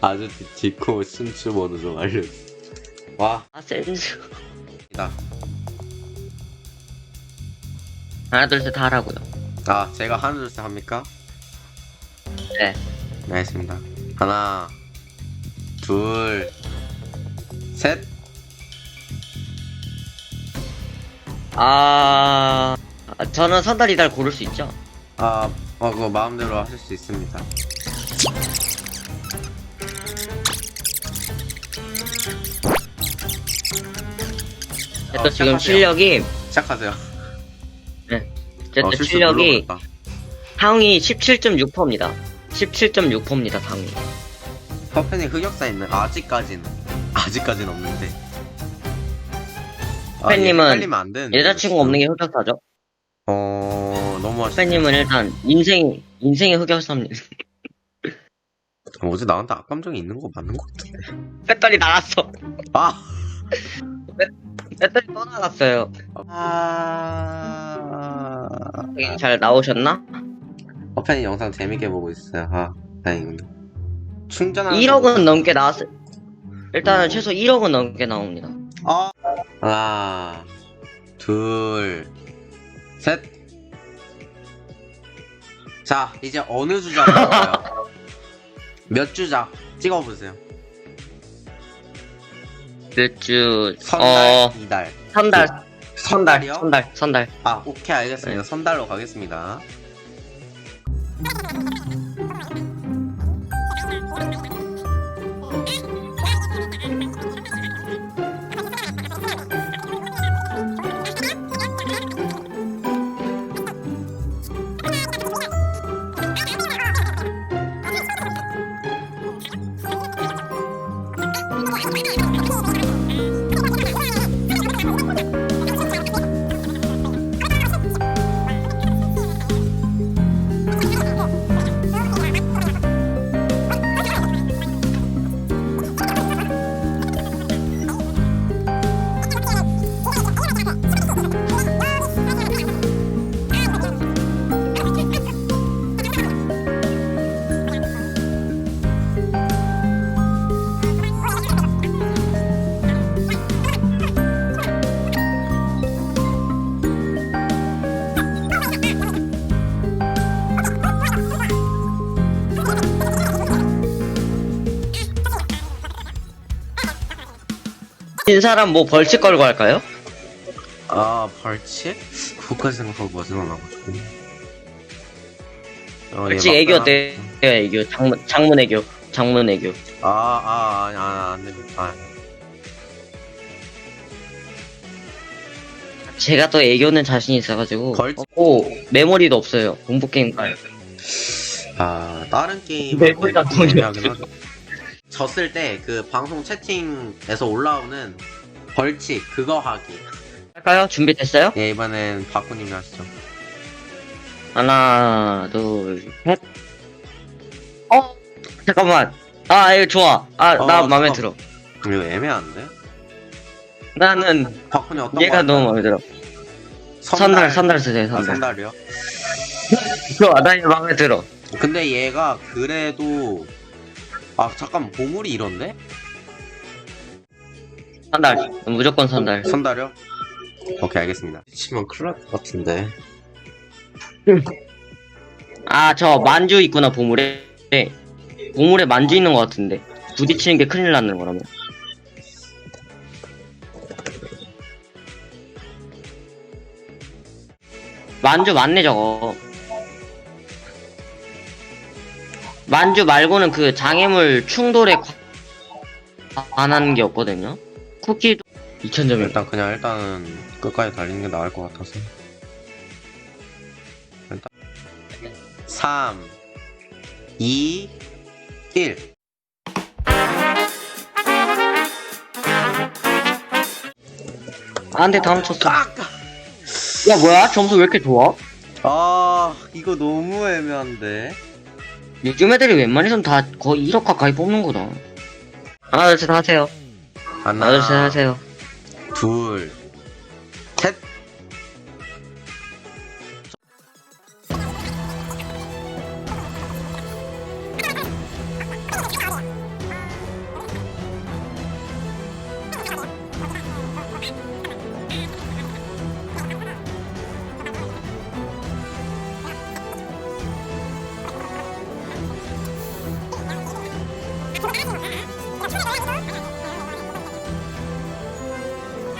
아주 디코 신추 번호 좀 알려줘. 와, 아 센스 이다. 하나 둘 셋 하라고요 아, 제가 하나 둘 셋 합니까? 네 네, 알겠습니다. 하나, 둘, 셋. 아... 저는 선달 이달 고를 수 있죠? 아, 어, 그거 마음대로 하실 수 있습니다. 또 어, 지금 시작하세요. 실력이 시작하세요. 제 어, 또 실수 실력이 눌러버렸다. 상위 17.6%입니다 17.6%입니다 상위 퍼펜이 흑역사 있는 아직까지는 아직까지는 없는데. 아, 퍼펜님은 얘 헷갈리면 안 되는데. 여자친구 없는 게 흑역사죠 어, 너무 아쉽다. 선배님은 일단 인생 인생의 흑역사입니다 어제 나한테 악감정이 있는 거 맞는 거 같은데. 배터리 나갔어 아! 배터리 또 나갔어요 아. 잘 나오셨나? 퍼펜이 영상 재밌게 보고 있어요. 아, 다행입니다. 충전하는 1억은 넘게 나왔어요 일단은 최소 1억은 넘게 나옵니다 아. 하나, 둘, 셋. 자, 이제 어느 주자로 갈까요? 몇 주자? 찍어보세요. 몇주 선달, 어... 이달. 선달 선달이요? 선달 선달 아, 오케이, 알겠습니다. 네. 선달로 가겠습니다. 진 사람 뭐 벌칙 걸고 할까요? 아, 벌칙? 그것까지 생각하고 뭐 생각나가지고. 어, 얘 벌칙 애교 때 애교 장문 장문 애교 장문 애교 아, 아, 아니, 아, 안 되겠다. 아, 제가 또 애교는 자신 있어가지고 벌칙? 오 메모리도 없어요 공부 게임 깔 아, 다른 게임. 네, 거기다 거기 졌을 때 그 방송 채팅에서 올라오는 벌칙, 그거 하기. 할까요? 준비됐어요? 예, 이번엔 바꾸님이 하시죠. 하나 둘 셋 어 잠깐만 아 이거 좋아 아나 어, 마음에 잠깐. 들어 이거 애매한데? 나는 바꾸님 어떤 얘가 거 너무? 마음에 들어 선달 선달 쓰세요 아, 선달 선달이요? 좋아 나 이거 마음에 들어 근데 얘가 그래도 아 잠깐 보물이 이런데? 선달. 무조건 선달. 선달이요? 오케이 알겠습니다. 치면 큰일 날 것 같은데. 아 저 만주 있구나 보물에. 네. 보물에 만주 있는 것 같은데. 부딪히는 게 큰일 나는 거라면. 만주 맞네 저거 만주 말고는 그 장애물 충돌에 관한 게 없거든요? 쿠키도 2000점이 일단 그냥 일단은 끝까지 달리는 게 나을 것 같아서. 일단 3 2 1 아 근데 다음 쳤어. 깍! 야 뭐야? 점수 왜 이렇게 좋아? 아 이거 너무 애매한데 요즘 애들이 웬만해선 다 거의 1억 가까이 뽑는 거다. 하나, 둘, 셋 하세요. 하나 하나, 둘, 셋 하세요. 둘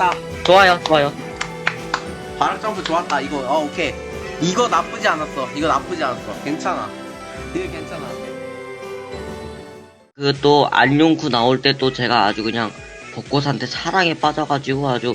딱 좋아요, 좋아요. 바락 점프 좋았다 이거. 어 오케이. 이거 나쁘지 않았어. 이거 나쁘지 않았어. 괜찮아. 이거 괜찮아. 그 또 안룡쿠 나올 때 또 제가 아주 그냥 벚꽃한테 사랑에 빠져가지고 아주